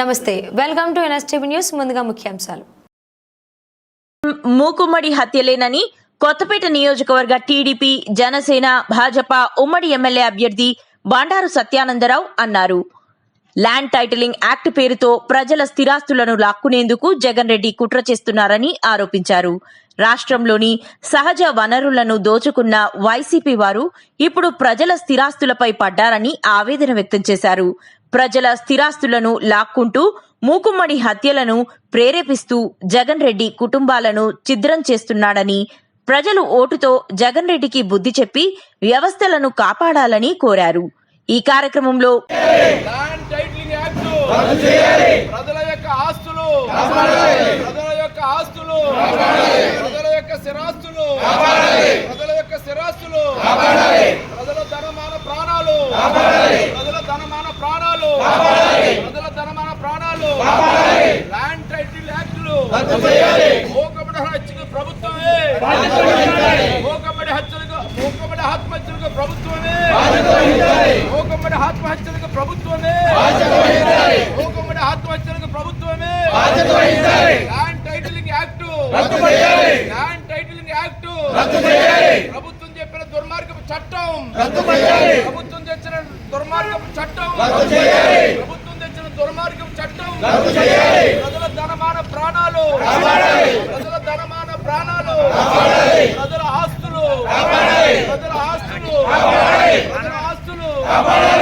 నమస్తే welcome to NSTV news ముందుగా ముఖ్యాంశాలు. మూకుమ్మడి హత్యలేనని కొత్తపేట నియోజకవర్గ టీడీపీ జనసేన భాజపా ఉమ్మడి ఎమ్మెల్యే అభ్యర్థి బండారు సత్యానందరావు అన్నారు. ల్యాండ్ టైటిలింగ్ యాక్ట్ పేరుతో ప్రజల స్థిరాస్తులను లాక్కునేందుకు జగన్ రెడ్డి కుట్ర చేస్తున్నారని ఆరోపించారు. రాష్ట్రంలోని సహజ వనరులను దోచుకున్న వైసీపీ వారు ఇప్పుడు ప్రజల స్థిరాస్తులపై పడ్డారని ఆవేదన వ్యక్తం చేశారు. ప్రజల స్థిరాస్తులను లాక్కుంటూ మూకుమ్మడి హత్యలను ప్రేరేపిస్తూ జగన్ రెడ్డి కుటుంబాలను ఛిద్రం చేస్తున్నాడని ప్రజలు ఓటుతో జగన్ రెడ్డికి బుద్ధి చెప్పి వ్యవస్థలను కాపాడాలని కోరారు. ఈ కార్యక్రమంలో ప్రజల యొక్క ఆస్తులు ప్రజల యొక్క ఆస్తులు ప్రజల యొక్క స్థిరాస్తులు ప్రజల యొక్క స్థిరాస్తులు ప్రజల ధనమాన ప్రాణాలు ప్రజల ధనమాన ప్రాణాలు ప్రజల ధనమాన ప్రాణాలు. Land title యాక్టులు. మూకబడి హత్యకు ప్రభుత్వమే. మూకబడి హత్యలకు మూకబడి ఆత్మహత్యలకు ప్రభుత్వమే. మూకమ్మడి ఆత్మహత్యలకు ప్రభుత్వమే. మూకమ్మడి ఆత్మహత్యలకు ప్రభుత్వమే. Land titling act. Land titling act. ప్రభుత్వం చెప్పిన దుర్మార్గపు చట్టం. ప్రభుత్వం దుర్మార్గం చట్టం. ప్రభుత్వం తెచ్చిన దుర్మార్గం చట్టం. ప్రజల ధనమాన ప్రాణాలు. ప్రజల ధనమాన ప్రాణాలు. ప్రజల ఆస్తులు. ప్రజల ఆస్తులు. ప్రజల ఆస్తులు.